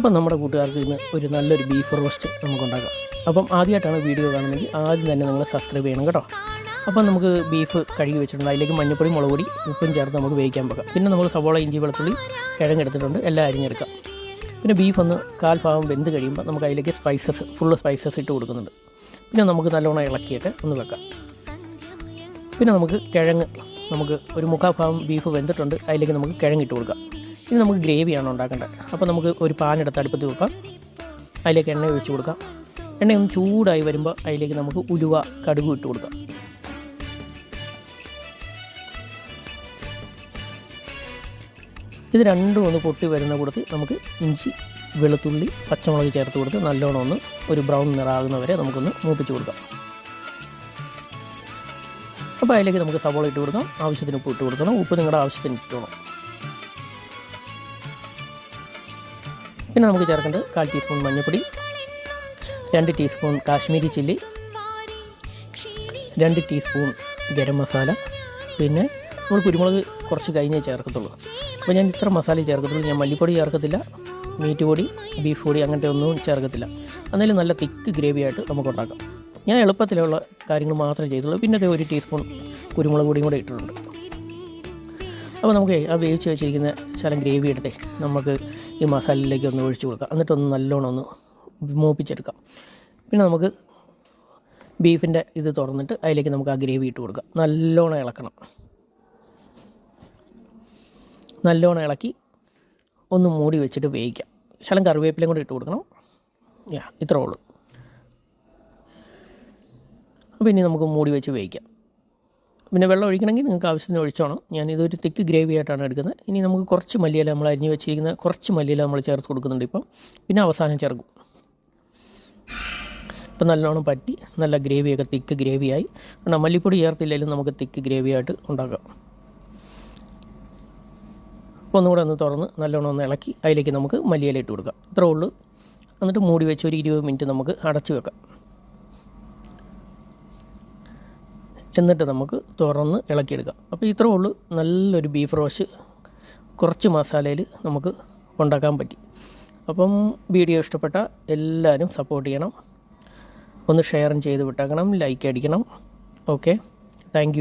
അപ്പം നമ്മുടെ കൂട്ടുകാർക്ക് ഇന്ന് ഒരു നല്ലൊരു ബീഫ് റോസ്റ്റ് നമുക്ക് ഉണ്ടാക്കാം അപ്പം ആദ്യമായിട്ടാണ് വീഡിയോ കാണുന്നതെങ്കിൽ ആദ്യം തന്നെ നിങ്ങൾ സബ്സ്ക്രൈബ് ചെയ്യണം കേട്ടോ. അപ്പം നമുക്ക് ബീഫ് കഴുകി വെച്ചിട്ടുണ്ട്. അതിലേക്ക് മഞ്ഞപ്പൊടി മുളക് പൊടി ഉപ്പും ചേർത്ത് നമുക്ക് വേവിക്കാൻ വെക്കാം. പിന്നെ നമ്മൾ സവോള ഇഞ്ചി വെളുത്തുള്ളി കിഴങ്ങെടുത്തിട്ടുണ്ട് എല്ലാം അരിഞ്ഞെടുക്കാം. പിന്നെ ബീഫ് ഒന്ന് കാൽ ഭാഗം വെന്ത് കഴിയുമ്പോൾ നമുക്ക് അതിലേക്ക് സ്പൈസസ് ഫുള്ള് സ്പൈസസ് ഇട്ട് കൊടുക്കുന്നുണ്ട്. പിന്നെ നമുക്ക് നല്ലോണം ഇളക്കിയിട്ട് ഒന്ന് വെക്കാം. പിന്നെ നമുക്ക് കിഴങ്ങ് നമുക്ക് ഒരു മുക്കാൽ ഭാഗം ബീഫ് വെന്തിട്ടുണ്ട്. അതിലേക്ക് നമുക്ക് കിഴങ്ങിട്ട് കൊടുക്കാം. ഇനി നമുക്ക് ഗ്രേവിയാണ് ഉണ്ടാക്കേണ്ടത്. അപ്പോൾ നമുക്ക് ഒരു പാനെടുത്ത് അടുപ്പത്ത് വെക്കാം. അതിലേക്ക് എണ്ണ ഒഴിച്ച് കൊടുക്കാം. എണ്ണ ഒന്ന് ചൂടായി വരുമ്പോൾ അതിലേക്ക് നമുക്ക് ഉലുവ കടുക് ഇട്ട് കൊടുക്കാം. ഇത് രണ്ടും ഒന്ന് പൊട്ടി വരുന്ന കൂടത്ത് നമുക്ക് ഇഞ്ചി വെളുത്തുള്ളി പച്ചമുളക് ചേർത്ത് കൊടുത്ത് നല്ലോണം ഒന്ന് ഒരു ബ്രൗൺ നിറാകുന്നവരെ നമുക്കൊന്ന് മൂപ്പിച്ച് കൊടുക്കാം. അപ്പോൾ അതിലേക്ക് നമുക്ക് സവോള ഇട്ട് കൊടുക്കാം. ആവശ്യത്തിന് ഉപ്പ് ഇട്ട് കൊടുക്കണം. ഉപ്പ് നിങ്ങളുടെ ആവശ്യത്തിന് ഇട്ടണം പിന്നെ നമുക്ക് ചേർക്കേണ്ടത് കാൽ ടീസ്പൂൺ മഞ്ഞൾപ്പൊടി രണ്ട് ടീസ്പൂൺ കാശ്മീരി ചില്ലി രണ്ട് ടീസ്പൂൺ ഗരം മസാല. പിന്നെ നമ്മൾ കുരുമുളക് കുറച്ച് കഴിഞ്ഞേ ചേർക്കത്തുള്ളൂ. അപ്പോൾ ഞാൻ ഇത്ര മസാല ചേർക്കത്തുള്ളൂ. ഞാൻ മല്ലിപ്പൊടി ചേർക്കത്തില്ല മീറ്റ് പൊടി ബീഫ് പൊടി അങ്ങനത്തെ ഒന്നും ചേർക്കത്തില്ല. എന്നാലും നല്ല തിക്ക് ഗ്രേവി ആയിട്ട് നമുക്ക് ഉണ്ടാക്കാം. ഞാൻ എളുപ്പത്തിലുള്ള കാര്യങ്ങൾ മാത്രമേ ചെയ്തുള്ളൂ. പിന്നെ ഒരു ടീസ്പൂൺ കുരുമുളക് പൊടിയും കൂടെ ഇട്ടിട്ടുണ്ട്. അപ്പോൾ നമുക്ക് ആ വേവിച്ച് വെച്ചിരിക്കുന്ന ശലം ഗ്രേവി എടുത്തേ. നമുക്ക് ഈ മസാലയിലേക്ക് ഒന്ന് ഒഴിച്ചു കൊടുക്കാം. എന്നിട്ടൊന്ന് നല്ലോണം ഒന്ന് മൂപ്പിച്ചെടുക്കാം. പിന്നെ നമുക്ക് ബീഫിന്റെ ഇത് തുറന്നിട്ട് അതിലേക്ക് നമുക്ക് ആ ഗ്രേവി ഇട്ട് കൊടുക്കാം. നല്ലോണം ഇളക്കണം. നല്ലോണം ഇളക്കി ഒന്ന് മൂടി വെച്ചിട്ട് വേവിക്കാം. ശലം കറിവേപ്പിലയും കൂടെ ഇട്ട് കൊടുക്കണം. യാ ഇത്രേ ഉള്ളൂ. അപ്പോൾ ഇനി നമുക്ക് മൂടി വെച്ച് വേവിക്കാം. പിന്നെ വെള്ളം ഒഴിക്കണമെങ്കിൽ നിങ്ങൾക്ക് ആവശ്യത്തിന് ഒഴിച്ചോണം. ഞാൻ ഇതൊരു തിക്ക് ഗ്രേവി ആയിട്ടാണ് എടുക്കുന്നത്. ഇനി നമുക്ക് കുറച്ച് മല്ലിയില നമ്മൾ അരിഞ്ഞ് വെച്ചിരിക്കുന്ന കുറച്ച് മല്ലിയില നമ്മൾ ചേർത്ത് കൊടുക്കുന്നുണ്ട് ഇപ്പം. പിന്നെ അവസാനം ചേർക്കും ഇപ്പം നല്ലോണം പറ്റി നല്ല ഗ്രേവിയൊക്കെ തിക്ക് ഗ്രേവിയായി. കാരണം മല്ലിപ്പൊടി ചേർത്തില്ലെങ്കിലും നമുക്ക് തിക്ക് ഗ്രേവിയായിട്ട് ഉണ്ടാക്കാം. അപ്പോൾ ഒന്നുകൂടെ ഒന്ന് തുറന്ന് നല്ലോണം ഒന്ന് ഇളക്കി അതിലേക്ക് നമുക്ക് മല്ലിയില ഇട്ട് കൊടുക്കാം. ഇത്രേ ഉള്ളൂ. എന്നിട്ട് മൂടി വെച്ച് ഒരു ഇരുപത് മിനിറ്റ് നമുക്ക് അടച്ചു വെക്കാം. എന്നിട്ട് നമുക്ക് തുറന്ന് ഇളക്കിയെടുക്കാം. അപ്പോൾ ഇത്രേ ഉള്ളൂ. നല്ലൊരു ബീഫ് റോസ്റ്റ് കുറച്ച് മസാലയിൽ നമുക്ക് ഉണ്ടാക്കാൻ പറ്റി. അപ്പം വീഡിയോ ഇഷ്ടപ്പെട്ട എല്ലാവരും സപ്പോർട്ട് ചെയ്യണം. ഒന്ന് ഷെയറും ചെയ്ത് വിട്ടേക്കണം. ലൈക്ക് അടിക്കണം. Okay thank